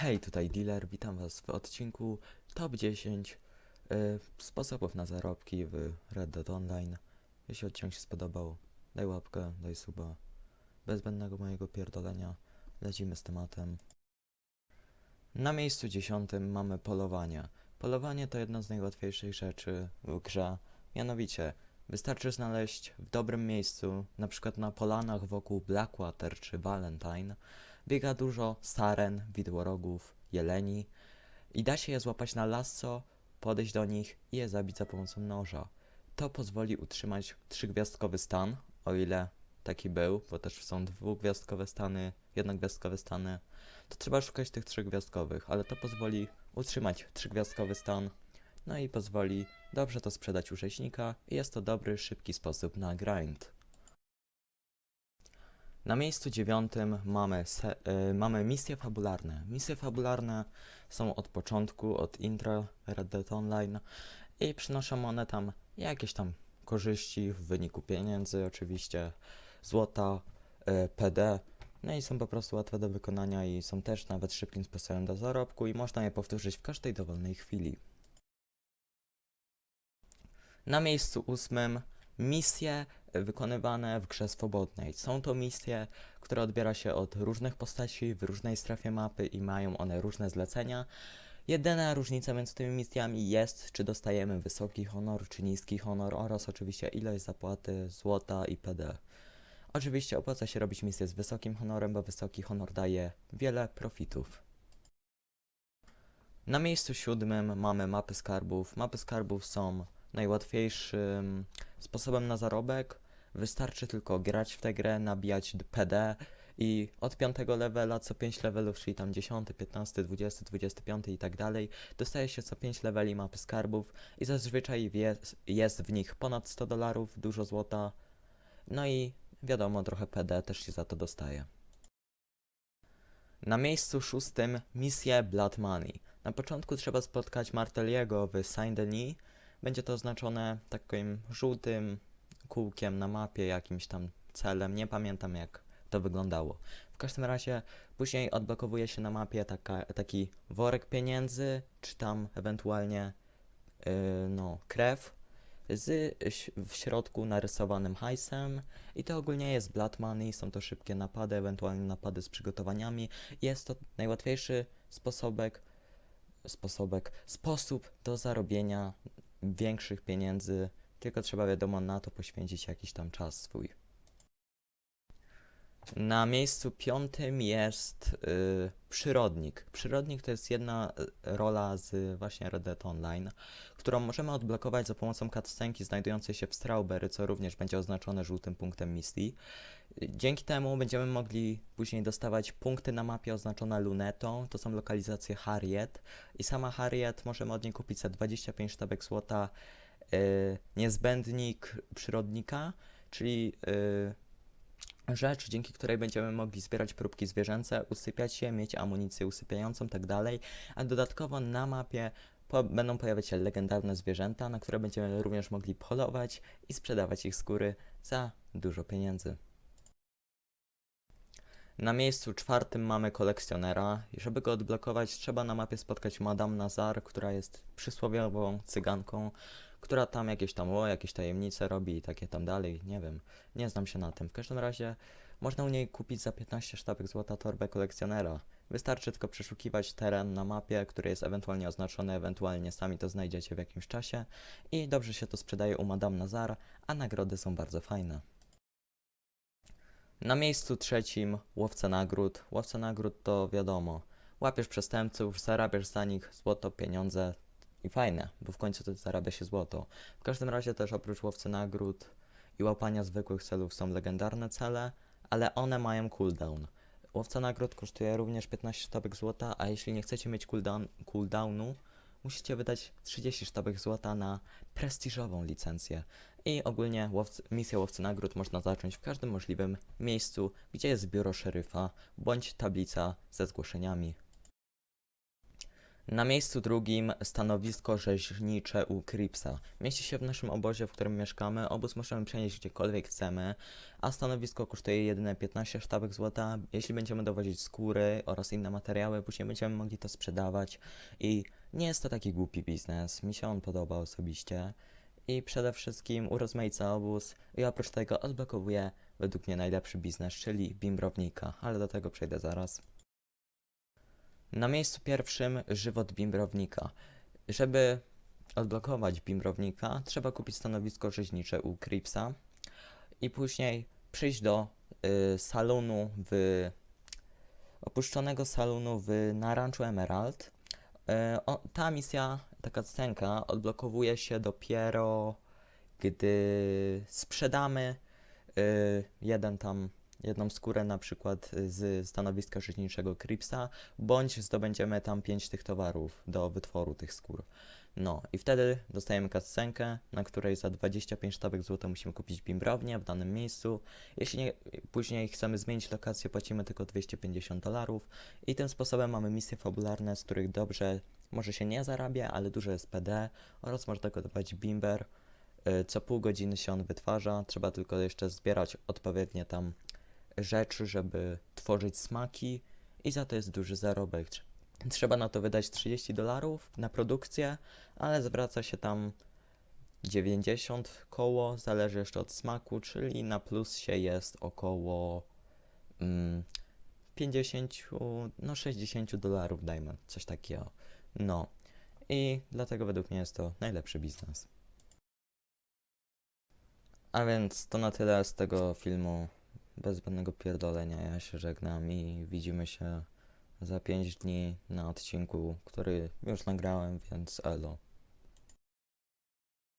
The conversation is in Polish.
Hej, tutaj dealer, witam was w odcinku Top 10 y, sposobów na zarobki w Red Dead Online. Jeśli odcinek się spodobał, daj łapkę, daj suba. Bez zbędnego mojego pierdolenia lecimy z tematem. Na miejscu dziesiątym mamy polowanie. Polowanie to jedna z najłatwiejszych rzeczy w grze. Mianowicie, wystarczy znaleźć w dobrym miejscu, na przykład na polanach wokół Blackwater czy Valentine, biega dużo saren, widłorogów, jeleni i da się je złapać na lasso, podejść do nich i je zabić za pomocą noża. To pozwoli utrzymać trzygwiazdkowy stan, o ile taki był, bo też są dwugwiazdkowe stany, jednogwiazdkowe stany, to trzeba szukać tych trzygwiazdkowych, ale to pozwoli utrzymać trzygwiazdkowy stan, no i pozwoli dobrze to sprzedać u rzeźnika i jest to dobry, szybki sposób na grind. Na miejscu dziewiątym mamy, se, y, mamy misje fabularne. Misje fabularne są od początku, od intro Red Dead Online i przynoszą one tam jakieś tam korzyści w wyniku pieniędzy, oczywiście złota, y, PD, no i są po prostu łatwe do wykonania i są też nawet szybkim sposobem do zarobku i można je powtórzyć w każdej dowolnej chwili. Na miejscu ósmym misje wykonywane w grze swobodnej. Są to misje, które odbiera się od różnych postaci w różnej strefie mapy i mają one różne zlecenia. Jedyna różnica między tymi misjami jest, czy dostajemy wysoki honor, czy niski honor oraz oczywiście ilość zapłaty złota i PD. Oczywiście opłaca się robić misje z wysokim honorem, bo wysoki honor daje wiele profitów. Na miejscu siódmym mamy mapy skarbów. Mapy skarbów są najłatwiejszym sposobem na zarobek. Wystarczy tylko grać w tę grę, nabijać PD i od 5 levela co 5 levelów, czyli tam 10, 15, 20, 25 i tak dalej, dostaje się co 5 leveli mapy skarbów i zazwyczaj wie, jest w nich ponad 100 dolarów, dużo złota, no i wiadomo, trochę PD też się za to dostaje. Na miejscu szóstym misje Blood Money. Na początku trzeba spotkać Marteliego w Saint-Denis. Będzie to oznaczone takim żółtym kółkiem na mapie, jakimś tam celem. Nie pamiętam jak to wyglądało. W każdym razie później odblokowuje się na mapie taka, taki worek pieniędzy, czy tam ewentualnie yy, no, krew z w środku narysowanym hajsem i to ogólnie jest blood money, są to szybkie napady, ewentualnie napady z przygotowaniami. Jest to najłatwiejszy sposobek, sposobek, sposób do zarobienia większych pieniędzy, tylko trzeba wiadomo na to poświęcić jakiś tam czas swój. Na miejscu piątym jest y, przyrodnik. Przyrodnik to jest jedna y, rola z właśnie Red Dead Online, którą możemy odblokować za pomocą cutscenki znajdującej się w Strawberry, co również będzie oznaczone żółtym punktem misji. Y, Dzięki temu będziemy mogli później dostawać punkty na mapie oznaczone lunetą, to są lokalizacje Harriet i sama Harriet możemy od niej kupić za 25 sztabek złota y, niezbędnik przyrodnika, czyli y, rzecz, dzięki której będziemy mogli zbierać próbki zwierzęce, usypiać je, mieć amunicję usypiającą, tak dalej, a dodatkowo na mapie po, będą pojawiać się legendarne zwierzęta, na które będziemy również mogli polować i sprzedawać ich skóry za dużo pieniędzy. Na miejscu czwartym mamy kolekcjonera. Żeby go odblokować trzeba na mapie spotkać Madame Nazar, która jest przysłowiową cyganką, która tam jakieś tam o, jakieś tajemnice robi i takie tam dalej, nie wiem, nie znam się na tym. W każdym razie można u niej kupić za 15 sztabek złota torbę kolekcjonera. Wystarczy tylko przeszukiwać teren na mapie, który jest ewentualnie oznaczony, ewentualnie sami to znajdziecie w jakimś czasie i dobrze się to sprzedaje u Madame Nazar, a nagrody są bardzo fajne. Na miejscu trzecim łowca nagród. Łowca nagród to wiadomo, łapiesz przestępców, zarabiasz za nich złoto, pieniądze i fajne, bo w końcu to zarabia się złoto. W każdym razie też oprócz łowcy nagród i łapania zwykłych celów są legendarne cele, ale one mają cooldown. Łowca nagród kosztuje również 15 sztabek złota, a jeśli nie chcecie mieć cooldown, cooldownu, musicie wydać 30 sztabek złota na prestiżową licencję. I ogólnie łowcy, misję łowcy nagród można zacząć w każdym możliwym miejscu, gdzie jest biuro szeryfa bądź tablica ze zgłoszeniami. Na miejscu drugim stanowisko rzeźnicze u Kripsa. Mieści się w naszym obozie, w którym mieszkamy. Obóz możemy przenieść gdziekolwiek chcemy, a stanowisko kosztuje jedynie 15 sztabek złota. Jeśli będziemy dowozić skóry oraz inne materiały, później będziemy mogli to sprzedawać i nie jest to taki głupi biznes. Mi się on podoba osobiście i przede wszystkim urozmaica obóz i oprócz tego odblokowuje według mnie najlepszy biznes, czyli bimbrownika, ale do tego przejdę zaraz. Na miejscu pierwszym żywot bimbrownika. Żeby odblokować bimbrownika, trzeba kupić stanowisko rzeźnicze u Kripsa i później przyjść do y, salonu w opuszczonego salonu w, na Ranchu Emerald. Y, o, ta misja, taka scenka, odblokowuje się dopiero gdy sprzedamy y, jeden tam, jedną skórę na przykład y, z stanowiska rzeźniczego Kripsa, bądź zdobędziemy tam pięć tych towarów do wytworu tych skór. No i wtedy dostajemy kascenkę, na której za 25 sztabek złota musimy kupić bimbrownię w danym miejscu. Jeśli nie, później chcemy zmienić lokację, płacimy tylko 250 dolarów i tym sposobem mamy misje fabularne, z których dobrze może się nie zarabia, ale dużo jest PD oraz można gotować bimber. Y, Co pół godziny się on wytwarza, trzeba tylko jeszcze zbierać odpowiednie tam rzeczy, żeby tworzyć smaki i za to jest duży zarobek. Trz- Trzeba na to wydać 30 dolarów na produkcję, ale zwraca się tam 90 koło, zależy jeszcze od smaku, czyli na plusie jest około mm, 50, no 60 dolarów dajmy, coś takiego. No i dlatego według mnie jest to najlepszy biznes. A więc to na tyle z tego filmu. Bez zbędnego pierdolenia ja się żegnam i widzimy się za 5 dni na odcinku, który już nagrałem, więc elo.